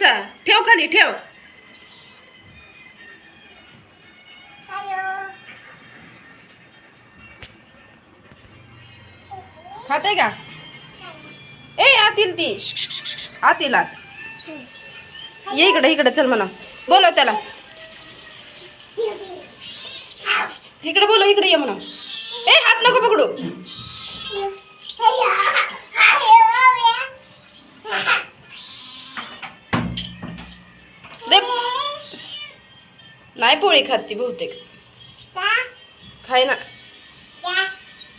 तसा ठेव खाली ठेव. खाते का? ए आतील ती. आतील आत. ये इकडे इकडे चल म्हणा. बोलव त्याला. इकडे बोलव इकडे ये म्हणा. ए हात नको पकडू. नाही पोळी खात ती बहुतेक. खाय ना.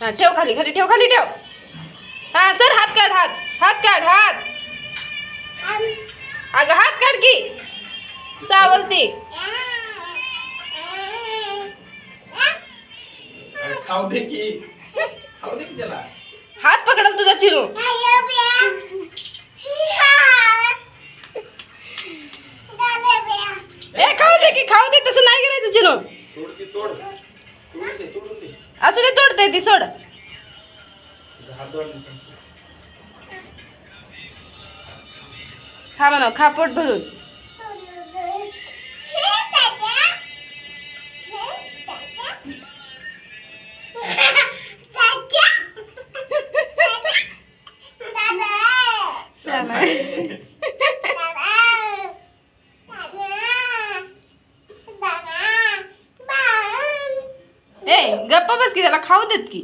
हा ठेव खाली खाली ठेव खाली ठेव. हा सर हात काढ हात. हात काढ हात. अगं हात काढ की. चावलती. खाऊ दे की. खाऊ दे की त्याला. हात पकडल तुझा चिरू ए खाऊ दे की खाऊ दे तसं नाही करायचं चिनू तोड ती तोड. तोडून दे तोडून दे असू दे तोडते ती सोड. खा म्हणा खा पोट भरून. शाना गप्पा बस की त्याला खाऊ देत की.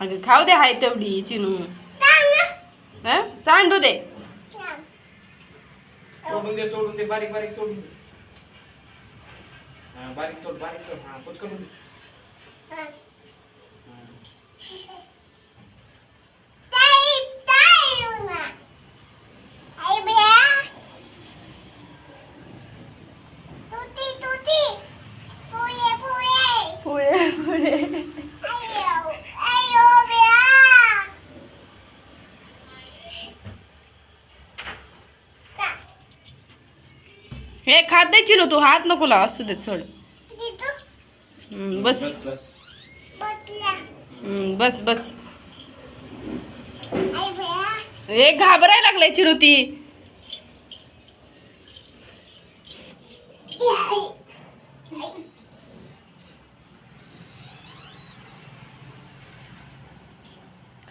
अगं खाऊ दे हाय तेवढी चिनू. हं? सांडू दे. तोडून दे तोडून दे बारीक बारीक तोडून दे. हा बारीक तोड बारीक तोड. हा कुछ करून दे हा. हे खात दे चिनू तू हात नको लाव असू दे सोड. हं, बस. बस बस. बस हे घाबरायला लागलाय चिनू ती.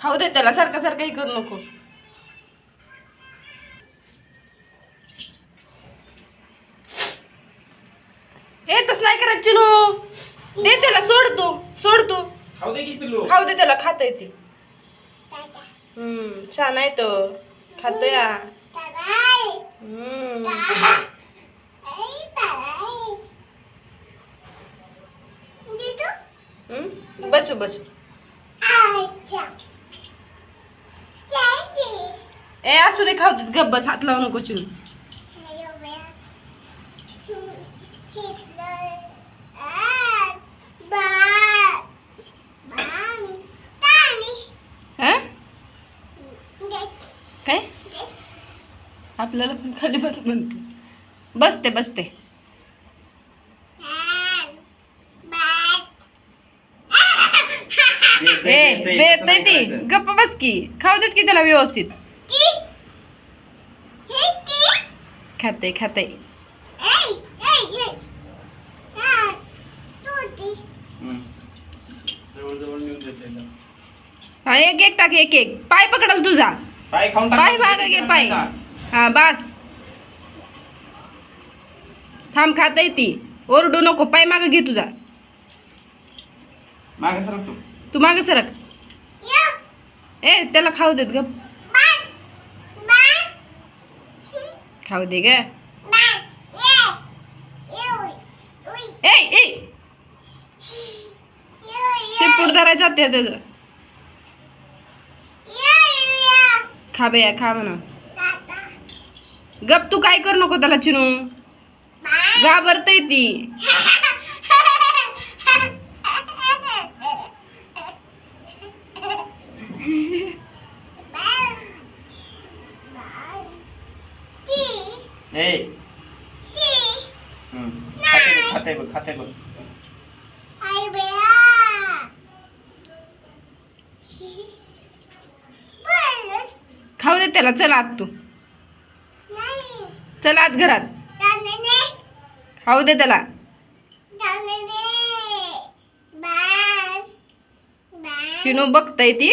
खाऊ दे त्याला सारखं सारखं हे करू नको. ए तस नाही करत चिनू. दे त्याला सोड तू सोड तू. खाऊ दे की पिल्लू. खाऊ दे त्याला खाता येते हम्म छान आहे तो. खातो या हम्म. हम्म? बसू बसू. ए असू दे खाऊ दे. गप बस हात लावू नको चिनू हा काय आपल्याला पण खाली बस म्हणते. बसते बसते. ए ती गप्प बस की. खाऊ देत की त्याला व्यवस्थित. खाते खाते. हा एक एक टाक एक एक. पाय पकडल तुझा. पाय मागं घे पाय. हा. बस. थांब खाता ती. ओरडू नको पाय मागं घे तुझा. मागे सरक तू. तू मागं सरक. ए त्याला खाऊ देत ग खाऊ दे ग. ए ए. शेपूट धरायचं ते त्याचं खा बेया खा म्हणा गप तू काय कर नको त्याला चिनू. घाबरतय ती. ए खाते बघ खाते बघ खाऊ दे त्याला चल आत तू चल आत घरात खाऊ दे त्याला चिनू बघताय ती